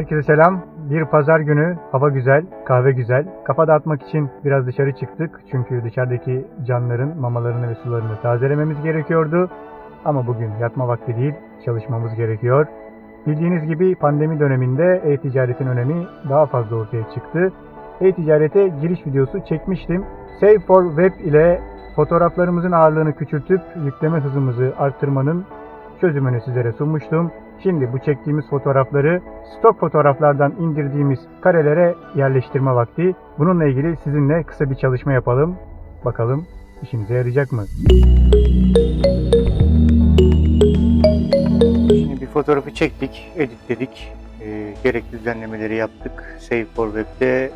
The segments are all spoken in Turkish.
Herkese selam. Bir pazar günü, hava güzel, kahve güzel. Kafa dağıtmak için biraz dışarı çıktık. Çünkü dışarıdaki canların mamalarını ve sularını tazelememiz gerekiyordu. Ama bugün yatma vakti değil, çalışmamız gerekiyor. Bildiğiniz gibi pandemi döneminde e-ticaretin önemi daha fazla ortaya çıktı. E-ticarete giriş videosu çekmiştim. Save for Web ile fotoğraflarımızın ağırlığını küçültüp yükleme hızımızı arttırmanın çözümünü sizlere sunmuştum. Şimdi bu çektiğimiz fotoğrafları stok fotoğraflardan indirdiğimiz karelere yerleştirme vakti. Bununla ilgili sizinle kısa bir çalışma yapalım. Bakalım işimize yarayacak mı? Şimdi bir fotoğrafı çektik, editledik. E, gerekli düzenlemeleri yaptık. Save for Web'de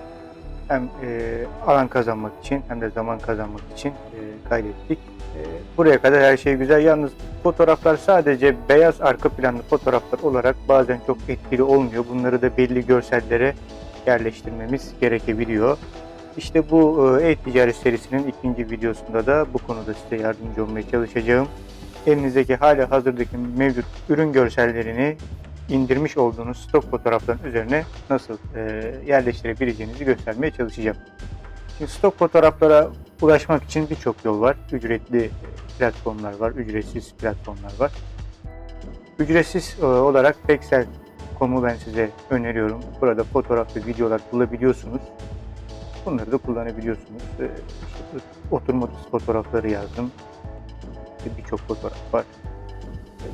hem e, alan kazanmak için hem de zaman kazanmak için e, kaydettik. E, buraya kadar her şey güzel. Yalnız fotoğraflar sadece beyaz arka planlı fotoğraflar olarak bazen çok etkili olmuyor. Bunları da belli görsellere yerleştirmemiz gerekebiliyor. İşte bu e, e-ticaret serisinin ikinci videosunda da bu konuda size yardımcı olmaya çalışacağım. Elinizdeki hala hazırdaki mevcut ürün görsellerini indirmiş olduğunuz stok fotoğrafların üzerine nasıl e, yerleştirebileceğinizi göstermeye çalışacağım. Şimdi stok fotoğraflara ulaşmak için birçok yol var. Ücretli platformlar var, ücretsiz platformlar var. Ücretsiz e, olarak Pexel.com'u ben size öneriyorum. Burada fotoğraf ve videolar bulabiliyorsunuz. Bunları da kullanabiliyorsunuz. E, işte oturma fotoğrafları yazdım. İşte Birçok fotoğraf var.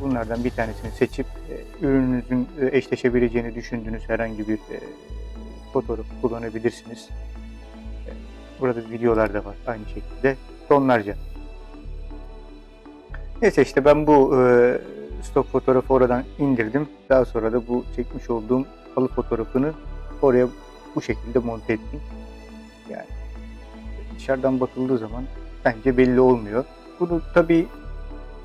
Bunlardan bir tanesini seçip e, ürününüzün e, eşleşebileceğini düşündüğünüz herhangi bir e, fotoğraf kullanabilirsiniz. Burada videolar da var aynı şekilde. Tonlarca. Neyse işte ben bu e, stok fotoğrafı oradan indirdim. Daha sonra da bu çekmiş olduğum halı fotoğrafını oraya bu şekilde monte ettim. Yani dışarıdan bakıldığı zaman bence belli olmuyor. Bunu tabii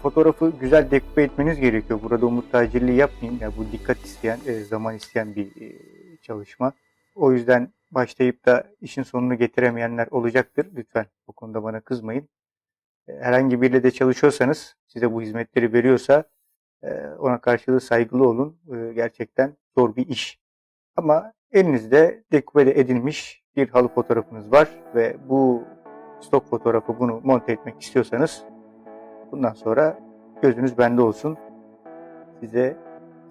fotoğrafı güzel dekore etmeniz gerekiyor. Burada umut tacirliği yapmayayım. Yani bu dikkat isteyen, e, zaman isteyen bir e, çalışma. O yüzden başlayıp da işin sonunu getiremeyenler olacaktır. Lütfen bu konuda bana kızmayın. E, Herhangi biriyle de çalışıyorsanız, size bu hizmetleri veriyorsa ona karşılığı saygılı olun. Gerçekten zor bir iş. Ama elinizde dekore edilmiş bir halı fotoğrafınız var ve bu stok fotoğrafı bunu monte etmek istiyorsanız bundan sonra gözünüz bende olsun. Size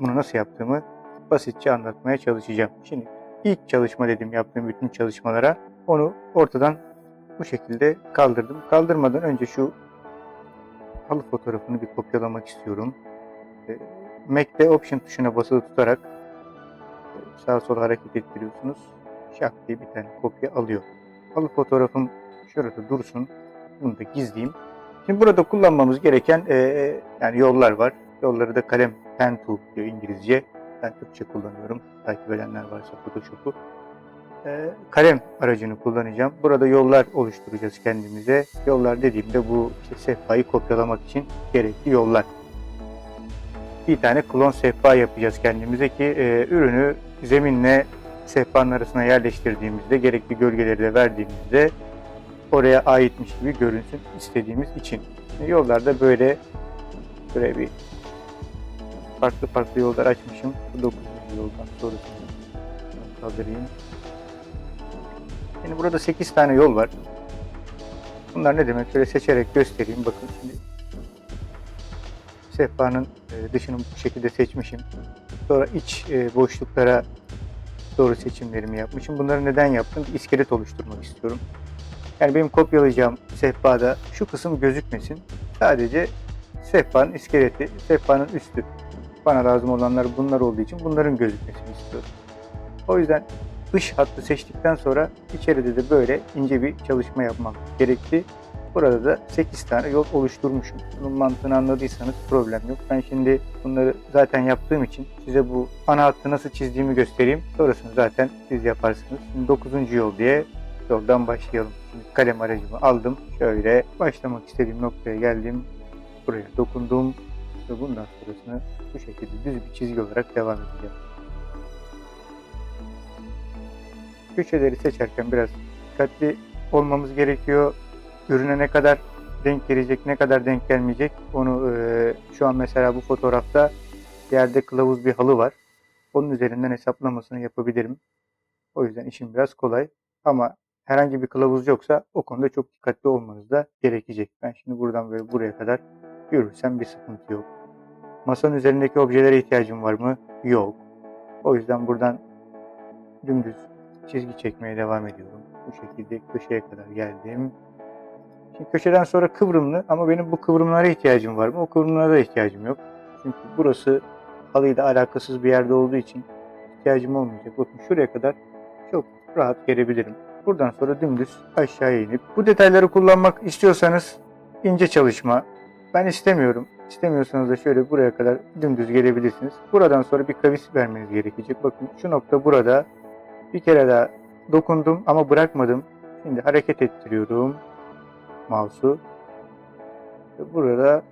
bunu nasıl yaptığımı basitçe anlatmaya çalışacağım. Şimdi ilk çalışma dedim yaptığım bütün çalışmalara onu ortadan bu şekilde kaldırdım. Kaldırmadan önce şu halı fotoğrafını bir kopyalamak istiyorum. Ee, Mac'te Option tuşuna basılı tutarak e, sağa sola hareket ettiriyorsunuz. Şak diye bir tane kopya alıyor. Halı fotoğrafım şurada dursun. Bunu da gizleyeyim. Şimdi burada kullanmamız gereken e, yani yollar var. Yolları da kalem pen tool diyor İngilizce. Ben Türkçe kullanıyorum. Takip edenler varsa Photoshop'u. E, kalem aracını kullanacağım. Burada yollar oluşturacağız kendimize. Yollar dediğimde bu işte sehpayı kopyalamak için gerekli yollar. Bir tane klon sehpa yapacağız kendimize ki e, ürünü zeminle sehpanın arasına yerleştirdiğimizde gerekli gölgeleri de verdiğimizde oraya aitmiş gibi görünsün istediğimiz için. Şimdi Yollarda böyle böyle bir farklı farklı yollar açmışım. Bu 9. yoldan sonrasını kaldırayım. Şimdi burada 8 tane yol var. Bunlar ne demek? Şöyle seçerek göstereyim. Bakın şimdi sehpanın e, dışını bu şekilde seçmişim. Sonra iç e, boşluklara doğru seçimlerimi yapmışım. Bunları neden yaptım? Bir iskelet oluşturmak istiyorum. Yani benim kopyalayacağım sehpada şu kısım gözükmesin. Sadece sehpanın iskeleti, sehpanın üstü. Bana lazım olanlar bunlar olduğu için bunların gözükmesini istiyorum. O yüzden dış hattı seçtikten sonra içeride de böyle ince bir çalışma yapmam gerekti. Burada da 8 tane yol oluşturmuşum. Bunun mantığını anladıysanız problem yok. Ben şimdi bunları zaten yaptığım için size bu ana hattı nasıl çizdiğimi göstereyim. Sonrasını zaten siz yaparsınız. Şimdi 9. yol diye yoldan başlayalım. Şimdi kalem aracımı aldım. Şöyle başlamak istediğim noktaya geldim. Buraya dokundum. Ve bundan sonrasını bu şekilde düz bir çizgi olarak devam edeceğim. Köşeleri seçerken biraz dikkatli olmamız gerekiyor. Ürüne ne kadar denk gelecek, ne kadar denk gelmeyecek onu e, şu an mesela bu fotoğrafta yerde kılavuz bir halı var. onun üzerinden hesaplamasını yapabilirim. O yüzden işim biraz kolay. Ama herhangi bir kılavuz yoksa o konuda çok dikkatli olmanız da gerekecek. Ben şimdi buradan böyle buraya kadar yürürsem bir sıkıntı yok. Masanın üzerindeki objelere ihtiyacım var mı? Yok. O yüzden buradan dümdüz çizgi çekmeye devam ediyorum. Bu şekilde köşeye kadar geldim. Şimdi köşeden sonra kıvrımlı ama benim bu kıvrımlara ihtiyacım var mı? O kıvrımlara da ihtiyacım yok. Çünkü burası halıyla alakasız bir yerde olduğu için ihtiyacım olmayacak. Bakın şuraya kadar çok rahat gelebilirim. Buradan sonra dümdüz aşağıya inip bu detayları kullanmak istiyorsanız ince çalışma. Ben istemiyorum. İstemiyorsanız da şöyle buraya kadar dümdüz gelebilirsiniz. Buradan sonra bir kavis vermeniz gerekecek. Bakın şu nokta burada. Bir kere daha dokundum ama bırakmadım. Şimdi hareket ettiriyorum mouse'u. Burada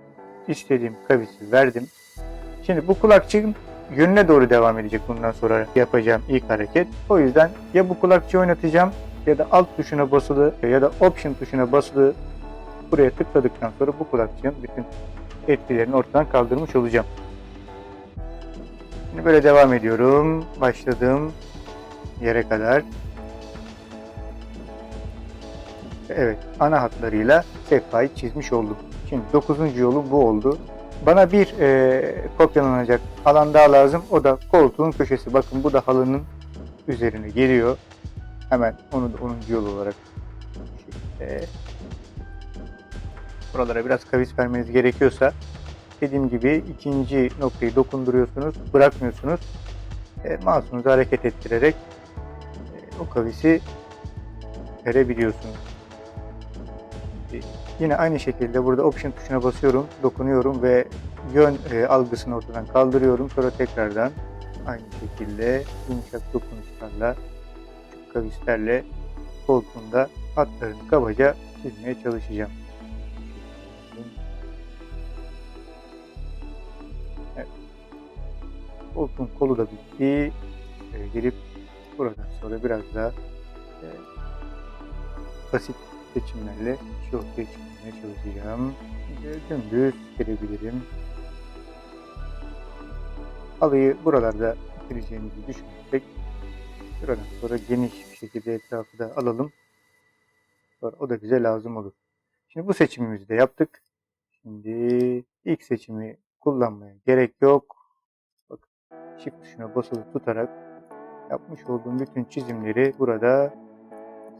istediğim kavisi verdim. Şimdi bu kulakçığın yönüne doğru devam edecek bundan sonra yapacağım ilk hareket. O yüzden ya bu kulakçığı oynatacağım ya da alt tuşuna basılı ya da option tuşuna basılı buraya tıkladıktan sonra bu kulakçığın bütün etkilerini ortadan kaldırmış olacağım. Şimdi böyle devam ediyorum. Başladığım yere kadar. Evet, ana hatlarıyla sehpayı çizmiş oldum. Şimdi 9. yolu bu oldu. Bana bir e, kopyalanacak alan daha lazım. O da koltuğun köşesi. Bakın bu da halının üzerine geliyor. Hemen onu da 10. yol olarak şekilde buralara biraz kavis vermeniz gerekiyorsa dediğim gibi ikinci noktayı dokunduruyorsunuz, bırakmıyorsunuz. E, mouse'unuzu hareket ettirerek e, o kavisi verebiliyorsunuz. E, Yine aynı şekilde burada option tuşuna basıyorum, dokunuyorum ve yön e, algısını ortadan kaldırıyorum. Sonra tekrardan aynı şekilde yumuşak dokunuşlarla, kavislerle koltuğunda hatlarını kabaca çizmeye çalışacağım. Evet. Koltuğun kolu da bitti. E, gelip buradan sonra biraz daha e, basit seçimlerle şu ortaya çıkmaya çalışacağım. Dümdüz gelebilirim. Halıyı buralarda bitireceğimizi düşünürsek buradan sonra geniş bir şekilde etrafı da alalım. Sonra o da bize lazım olur. Şimdi bu seçimimizi de yaptık. Şimdi ilk seçimi kullanmaya gerek yok. Bakın shift tuşuna basılı tutarak yapmış olduğum bütün çizimleri burada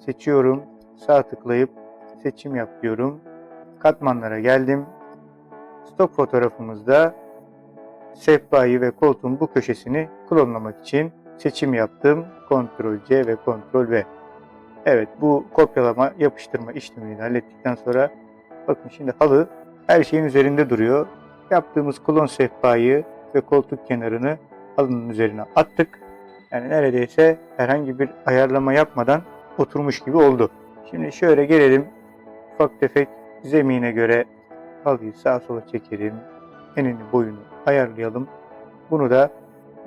seçiyorum. Sağ tıklayıp seçim yap diyorum. Katmanlara geldim. Stok fotoğrafımızda sehpayı ve koltuğun bu köşesini klonlamak için seçim yaptım. Ctrl C ve Ctrl V. Evet bu kopyalama yapıştırma işlemini hallettikten sonra bakın şimdi halı her şeyin üzerinde duruyor. Yaptığımız klon sehpayı ve koltuk kenarını halının üzerine attık. Yani neredeyse herhangi bir ayarlama yapmadan oturmuş gibi oldu. Şimdi şöyle gelelim. Ufak tefek zemine göre halıyı sağa sola çekelim. Enini boyunu ayarlayalım. Bunu da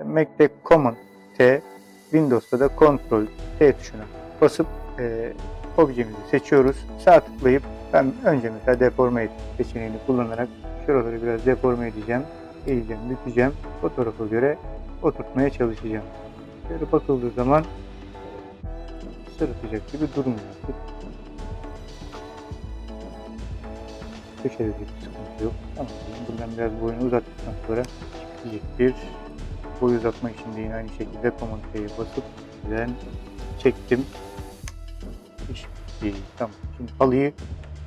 Mac'te Command T, Windows'ta da Ctrl T tuşuna basıp e, objemizi seçiyoruz. Sağ tıklayıp ben önce mesela deforme seçeneğini kullanarak şuraları biraz deforme edeceğim. Eğeceğim, bükeceğim. Fotoğrafa göre oturtmaya çalışacağım. Şöyle bakıldığı zaman sırıtacak gibi durmuyor. Köşede de bir sıkıntı yok. Ama buradan biraz boyunu uzattıktan sonra çıkacaktır. Boy uzatma için de yine aynı şekilde T'ye basıp ben çektim. İş bitti. Tamam. Şimdi halıyı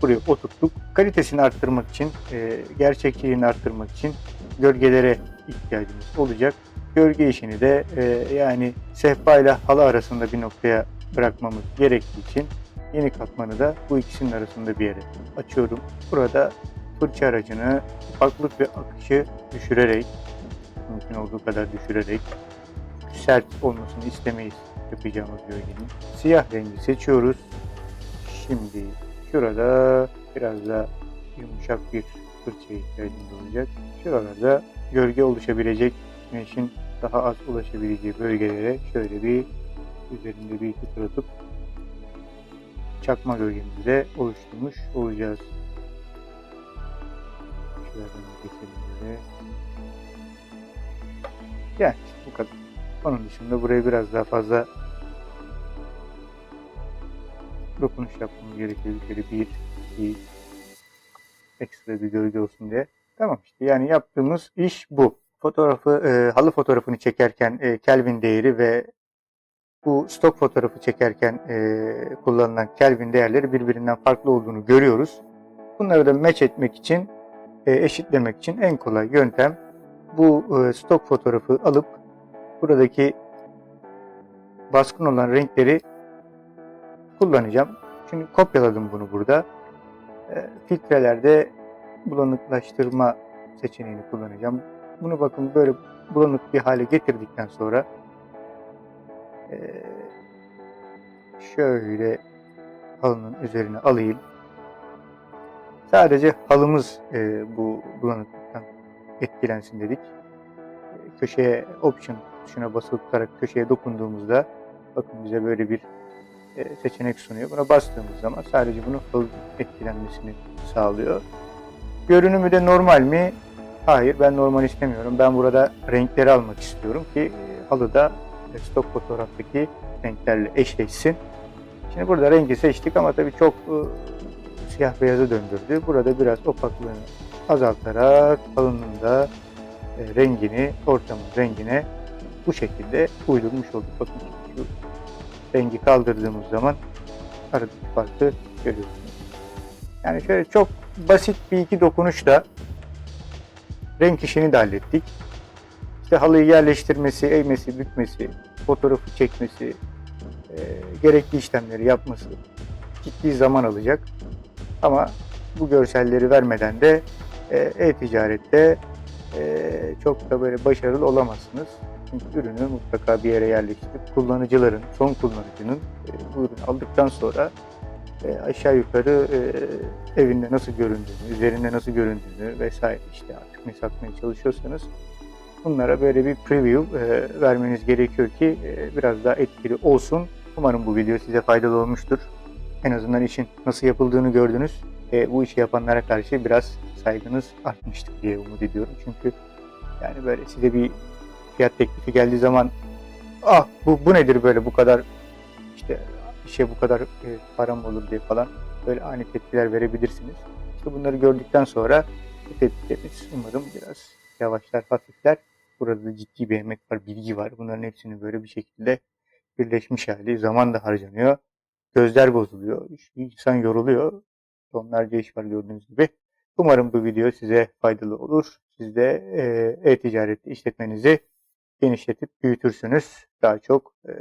buraya oturttuk. Kalitesini arttırmak için, e, gerçekçiliğini arttırmak için gölgelere ihtiyacımız olacak. Gölge işini de e, yani sehpa ile halı arasında bir noktaya bırakmamız gerektiği için yeni katmanı da bu ikisinin arasında bir yere açıyorum. Burada fırça aracını ufaklık ve akışı düşürerek mümkün olduğu kadar düşürerek sert olmasını istemeyiz yapacağımız gölgenin. Siyah rengi seçiyoruz. Şimdi şurada biraz da yumuşak bir fırçaya ihtiyacımız olacak. Şuralarda gölge oluşabilecek güneşin daha az ulaşabileceği bölgelere şöyle bir üzerinde bir iki çakma gölgemizi de oluşturmuş olacağız. Şuradan geçelim. Yani işte bu kadar. Onun dışında buraya biraz daha fazla dokunuş yapmamız. Şöyle bir, bir ekstra bir gölge olsun diye. Tamam işte yani yaptığımız iş bu. Fotoğrafı, e, halı fotoğrafını çekerken e, Kelvin değeri ve bu stok fotoğrafı çekerken e, kullanılan Kelvin değerleri birbirinden farklı olduğunu görüyoruz. Bunları da match etmek için, e, eşitlemek için en kolay yöntem bu e, stok fotoğrafı alıp buradaki baskın olan renkleri kullanacağım. Çünkü kopyaladım bunu burada. E, filtrelerde bulanıklaştırma seçeneğini kullanacağım. Bunu bakın böyle bulanık bir hale getirdikten sonra e, şöyle halının üzerine alayım. Sadece halımız bu bulanıklıktan etkilensin dedik. E, Köşeye option tuşuna basılı tutarak köşeye dokunduğumuzda bakın bize böyle bir e, seçenek sunuyor. Buna bastığımız zaman sadece bunu halı etkilenmesini sağlıyor. Görünümü de normal mi? Hayır ben normal istemiyorum. Ben burada renkleri almak istiyorum ki e, halıda stok fotoğraftaki renklerle eşleşsin. Şimdi burada rengi seçtik ama tabii çok e, siyah beyaza döndürdü. Burada biraz opaklığını azaltarak halının da e, rengini, ortamın rengine bu şekilde uydurmuş olduk. Bakın şu rengi kaldırdığımız zaman aradaki farkı görüyorsunuz. Yani şöyle çok basit bir iki dokunuşla renk işini de hallettik. İşte halıyı yerleştirmesi, eğmesi, bükmesi, fotoğrafı çekmesi, e, gerekli işlemleri yapması ciddi zaman alacak. Ama bu görselleri vermeden de e-ticarette e, çok da böyle başarılı olamazsınız. Çünkü ürünü mutlaka bir yere yerleştirip kullanıcıların, son kullanıcının e, bu ürünü aldıktan sonra e, aşağı yukarı e, evinde nasıl göründüğünü, üzerinde nasıl göründüğünü vesaire işte artık ne satmaya çalışıyorsanız bunlara böyle bir preview e, vermeniz gerekiyor ki e, biraz daha etkili olsun. Umarım bu video size faydalı olmuştur. En azından işin nasıl yapıldığını gördünüz. E, bu işi yapanlara karşı biraz saygınız artmıştır diye umut ediyorum. Çünkü yani böyle size bir fiyat teklifi geldiği zaman ah bu, bu nedir böyle bu kadar işte işe bu kadar e, param olur diye falan böyle ani tepkiler verebilirsiniz. İşte bunları gördükten sonra bu tepkileriniz umarım biraz yavaşlar, hafifler. Burada da ciddi bir emek var, bilgi var. Bunların hepsini böyle bir şekilde birleşmiş hali. Zaman da harcanıyor. Gözler bozuluyor. İnsan yoruluyor. Tonlarca iş var gördüğünüz gibi. Umarım bu video size faydalı olur. Siz de e, e-ticaret işletmenizi genişletip büyütürsünüz. Daha çok e,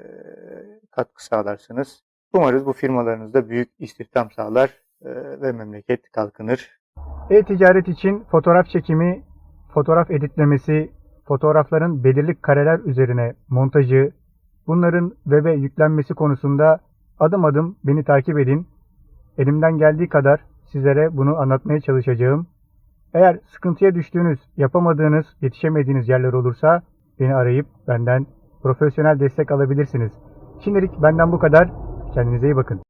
katkı sağlarsınız. Umarız bu firmalarınızda büyük istihdam sağlar e, ve memleket kalkınır. E-ticaret için fotoğraf çekimi, fotoğraf editlemesi, fotoğrafların belirli kareler üzerine montajı, bunların web'e yüklenmesi konusunda adım adım beni takip edin. Elimden geldiği kadar sizlere bunu anlatmaya çalışacağım. Eğer sıkıntıya düştüğünüz, yapamadığınız, yetişemediğiniz yerler olursa beni arayıp benden profesyonel destek alabilirsiniz. Şimdilik benden bu kadar. Kendinize iyi bakın.